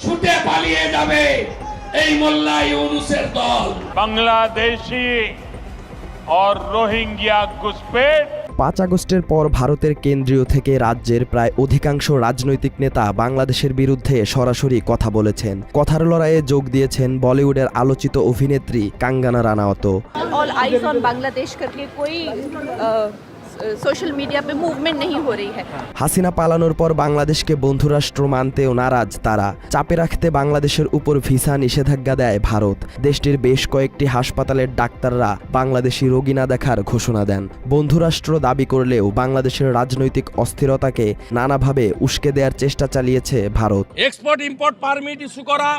ছুটে পালিয়ে যাবে এই মোল্লা ইউনুসের দল। বাংলাদেশি আর রোহিঙ্গিয়া ঘুষপেট পাঁচ আগস্টের পর ভারতের কেন্দ্রীয় থেকে রাজ্যের প্রায় অধিকাংশ রাজনৈতিক নেতা বাংলাদেশের বিরুদ্ধে সরাসরি কথা বলেছেন। কথার লড়াইয়ে যোগ দিয়েছেন বলিউডের আলোচিত অভিনেত্রী কাঙ্গানা রানাওয়াত सोशल मीडिया पे मूवमेंट नहीं हो रही है হাসিনা পালানোর পর বাংলাদেশকে বন্ধুরাষ্ট্র মানতেও নারাজ তারা চাপে রাখতে বাংলাদেশের উপর ভিসা নিষেধাজ্ঞা দেয় ভারত দেশটির বেশ কয়েকটি হাসপাতালের ডাক্তাররা বাংলাদেশি রোগী না দেখার ঘোষণা দেন বন্ধুরাষ্ট্র দাবি করলেও বাংলাদেশের রাজনৈতিক অস্থিরতাকে নানাভাবে উস্কে দেওয়ার চেষ্টা চালিয়েছে Bharat export import permit issue করা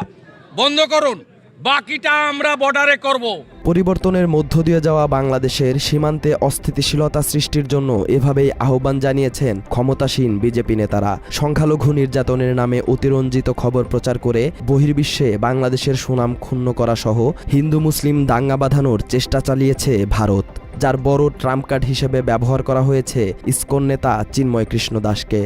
বন্ধ করুন বাকিটা আমরা বর্ডারে করব। পরিবর্তনের মধ্য দিয়ে যাওয়া বাংলাদেশের সীমান্তে অস্থিতিশীলতা সৃষ্টির জন্য এভাবেই আহ্বান জানিয়েছেন ক্ষমতাসীন বিজেপি নেতারা। সংখ্যালঘু নির্যাতনের নামে অতিরঞ্জিত খবর প্রচার করে বহির্বিশ্বে বাংলাদেশের সুনাম ক্ষুণ্ণ করা সহ হিন্দু মুসলিম দাঙ্গা বাঁধানোর চেষ্টা চালিয়েছে ভারত, যার বড় ট্রাম্প কার্ড হিসেবে ব্যবহার করা হয়েছে ইসকন নেতা চিন্ময় কৃষ্ণ দাসকে।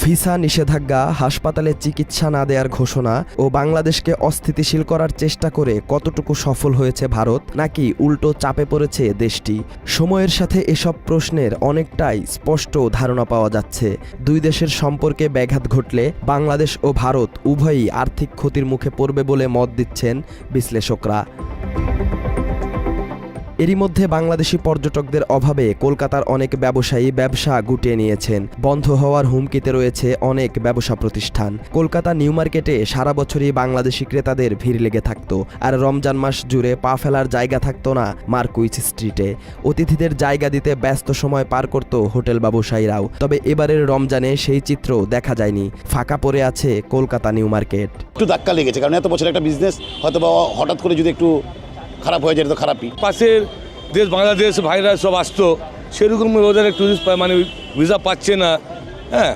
ভিসা নিষেধাজ্ঞা, হাসপাতালে চিকিৎসা না দেওয়ার ঘোষণা ও বাংলাদেশকে অস্থিতিশীল করার চেষ্টা করে কতটুকু সফল হয়েছে ভারত, নাকি উল্টো চাপে পড়েছে দেশটি? সময়ের সাথে এসব প্রশ্নের অনেকটাই স্পষ্ট ধারণা পাওয়া যাচ্ছে। দুই দেশের সম্পর্কে ব্যাঘাত ঘটলে বাংলাদেশ ও ভারত উভয়ই আর্থিক ক্ষতির মুখে পড়বে বলে মত দিচ্ছেন বিশ্লেষকরা। এরই মধ্যে বাংলাদেশি পর্যটকদের অভাবে কলকাতার অনেক ব্যবসায়ী ব্যবসা গুটিয়ে নিয়েছেন। বন্ধ হওয়ার হুমকিতে রয়েছে অনেক ব্যবসা প্রতিষ্ঠান। কলকাতা নিউ মার্কেটে সারা বছরই বাংলাদেশি ক্রেতাদের ভিড় লেগে থাকতো। আর রমজান মাস জুড়ে পা ফেলার জায়গা থাকতো না মার্কুইচ স্ট্রিটে। অতিথিদের জায়গা দিতে ব্যস্ত সময় পার করত হোটেল ব্যবসায়ীরাও। তবে এবারের রমজানে সেই চিত্র দেখা যায়নি। ফাঁকা পড়ে আছে কলকাতা নিউ মার্কেট। একটু ধাক্কা লেগেছে, কারণ এত বছর একটা বিজনেস হয়তো বা হঠাৎ করে যদি একটু খারাপ হয়ে যায় তো খারাপই। পাশের দেশ, বাংলাদেশ, ভাইরা সব আসতো। সেরকম ওদের টুরিস্ট মানে ভিসা পাচ্ছে না। হ্যাঁ?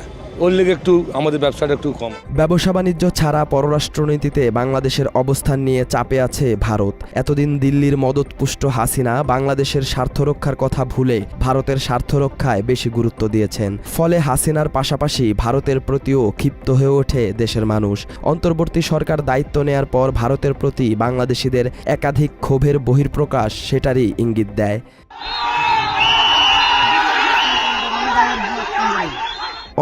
ব্যবসা বাণিজ্য ছাড়া পররাষ্ট্রনীতিতে বাংলাদেশের অবস্থান নিয়ে চাপে আছে ভারত। এতদিন দিল্লির মদতপুষ্ট হাসিনা বাংলাদেশের স্বার্থ রক্ষার কথা ভুলে ভারতের স্বার্থ রক্ষায় বেশি গুরুত্ব দিয়েছেন। ফলে হাসিনার পাশাপাশি ভারতের প্রতিও ক্ষিপ্ত হয়ে ওঠে দেশের মানুষ। অন্তর্বর্তী সরকার দায়িত্ব নেয়ার পর ভারতের প্রতি বাংলাদেশিদের একাধিক ক্ষোভের বহির্প্রকাশ সেটারই ইঙ্গিত দেয়।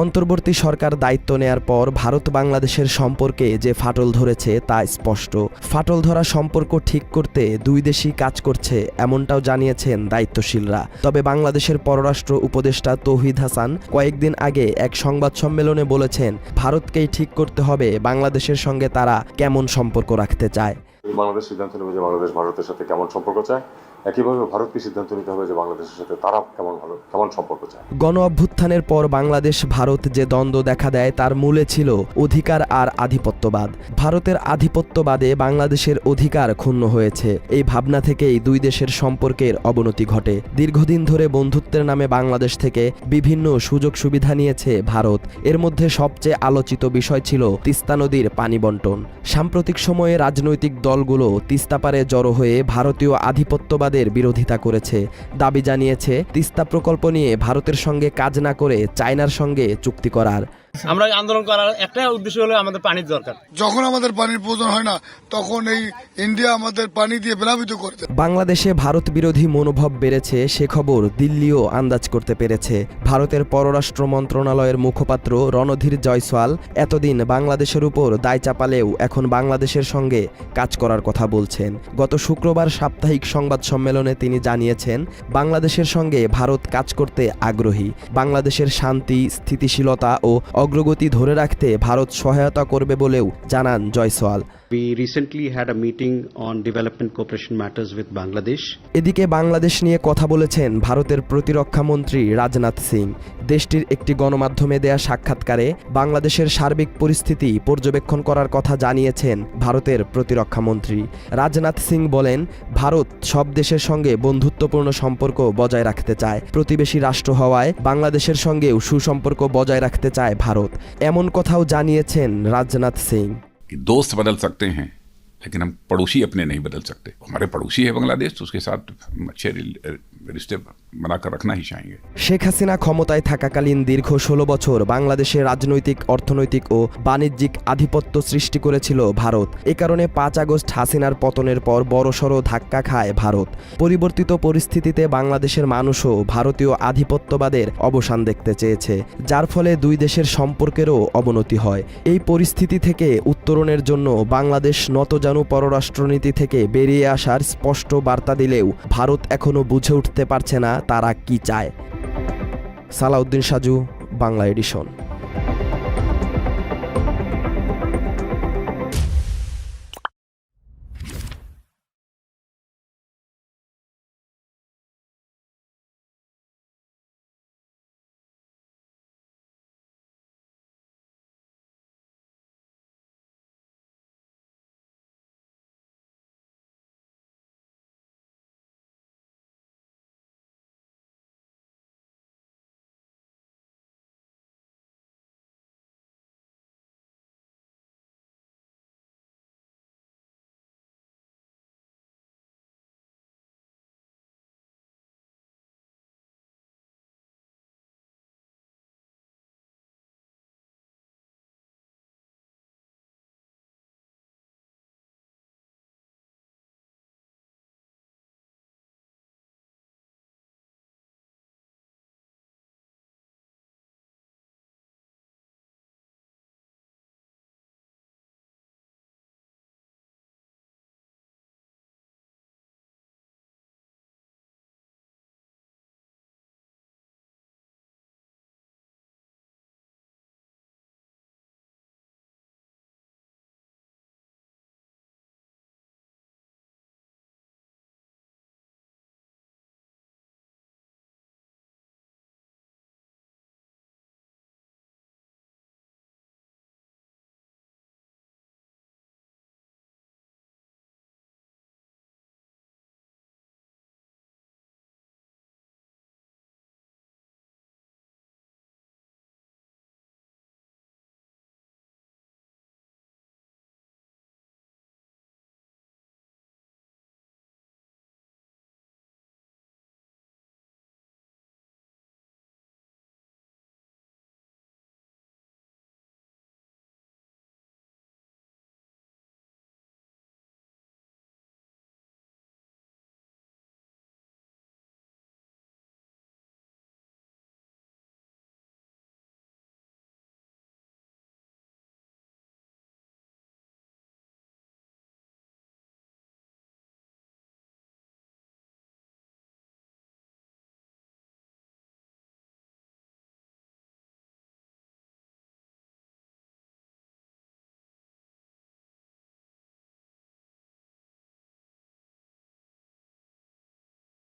অন্তর্বর্তী সরকার দায়িত্ব নেয়ার পর ভারত বাংলাদেশের সম্পর্কে যে ফাটল ধরেছে তা স্পষ্ট। ফাটল ধরা সম্পর্ক ঠিক করতে দুই দেশই কাজ করছে, এমনটাও জানিয়েছেন দায়িত্বশীলরা। তবে বাংলাদেশের পররাষ্ট্র উপদেষ্টা তৌহিদ হাসান কয়েকদিন আগে এক সংবাদ সম্মেলনে বলেছেন, ভারতকেই ঠিক করতে হবে বাংলাদেশের সঙ্গে তারা কেমন সম্পর্ক রাখতে চায়। বাংলাদেশ সিদ্ধান্ত নেবে যে বাংলাদেশ ভারতের সাথে কেমন সম্পর্ক চায়। একইভাবে ভারতকে সিদ্ধান্ত নিতে হবে যে বাংলাদেশের সাথে তারা কেমন ভালো, কেমন সম্পর্ক চায়। গণ অভ্যুত্থানের পর বাংলাদেশ, ভারত যে দ্বন্দ্ব দেখা দেয় তার মূলে ছিল অধিকার আর আধিপত্যবাদ। ভারতের আধিপত্যবাদে বাংলাদেশের অধিকার ক্ষুণ্ণ হয়েছে। এই ভাবনা থেকেই দুই দেশের সম্পর্কের অবনতি ঘটে। দীর্ঘদিন ধরে বন্ধুত্বের নামে বাংলাদেশ থেকে বিভিন্ন সুযোগ সুবিধা নিয়েছে ভারত। এর মধ্যে সবচেয়ে আলোচিত বিষয় ছিল তিস্তা নদীর পানি বন্টন। সাম্প্রতিক সময়ে রাজনৈতিক দলগুলো তিস্তাপারে জড়ো হয়ে ভারতীয় আধিপত্যবাদের বিরোধিতা করেছে। দাবি জানিয়েছে, তিস্তা প্রকল্প নিয়ে ভারতের সঙ্গে কাজ না করে চায়নার সঙ্গে চুক্তি করার। আমরা আন্দোলন করার একটাই উদ্দেশ্য হলো আমাদের পানির দরকার। যখন আমাদের পানির প্রয়োজন হয় না তখন এই ইন্ডিয়া আমাদের পানি দিয়ে প্লাবিত করে দেয়। বাংলাদেশে ভারত বিরোধী মনোভাব বেড়েছে সে খবর দিল্লিও আন্দাজ করতে পেরেছে। ভারতের পররাষ্ট্র মন্ত্রণালয়ের মুখপাত্র রণধীর জয়সওয়াল এতদিন বাংলাদেশের উপর দায় চাপালেও এখন বাংলাদেশের সঙ্গে কাজ করার কথা বলছেন। গত শুক্রবার সাপ্তাহিক সংবাদ সম্মেলনে তিনি জানিয়েছেন বাংলাদেশের সঙ্গে ভারত কাজ করতে আগ্রহী। বাংলাদেশের শান্তি স্থিতিশীলতা ও অগ্রগতি ধরে রাখতে ভারত সহায়তা করবে বলেও জানান জয়সওয়াল। এদিকে বাংলাদেশ নিয়ে কথা বলেছেন ভারতের প্রতিরক্ষা মন্ত্রী রাজনাথ সিং। দেশটির একটি গণমাধ্যমে দেয়া সাক্ষাৎকারে বাংলাদেশের সার্বিক পরিস্থিতি পর্যবেক্ষণ করার কথা জানিয়েছেন ভারতের প্রতিরক্ষা মন্ত্রী। রাজনাথ সিং বলেন, ভারত সব দেশের সঙ্গে বন্ধুত্বপূর্ণ সম্পর্ক বজায় রাখতে চায়। প্রতিবেশী রাষ্ট্র হওয়ায় বাংলাদেশের সঙ্গেও সুসম্পর্ক বজায় রাখতে চায় ভারত। এমন কথাও জানিয়েছেন রাজনাথ সিং। कि दोस्त बदल सकते हैं, लेकिन हम पड़ोसी अपने नहीं बदल सकते। हमारे पड़ोसी है बांग्लादेश तो उसके साथ अच्छे रिश्ते রাখ না চাহেঙ্গে শেখ হাসিনা ক্ষমতায় থাকাকালীন দীর্ঘ ষোলো বছর বাংলাদেশে রাজনৈতিক, অর্থনৈতিক ও বাণিজ্যিক আধিপত্য সৃষ্টি করেছিল ভারত। এ কারণে পাঁচ আগস্ট হাসিনার পতনের পর বড়সড় ধাক্কা খায় ভারত। পরিবর্তিত পরিস্থিতিতে বাংলাদেশের মানুষও ভারতীয় আধিপত্যবাদের অবসান দেখতে চেয়েছে, যার ফলে দুই দেশের সম্পর্কেরও অবনতি হয়। এই পরিস্থিতি থেকে উত্তরণের জন্য বাংলাদেশ নতজানু পররাষ্ট্রনীতি থেকে বেরিয়ে আসার স্পষ্ট বার্তা দিলেও ভারত এখনও বুঝে উঠতে পারছে না তারা কি চায়? সালাউদ্দিন সাজু বাংলা এডিশন।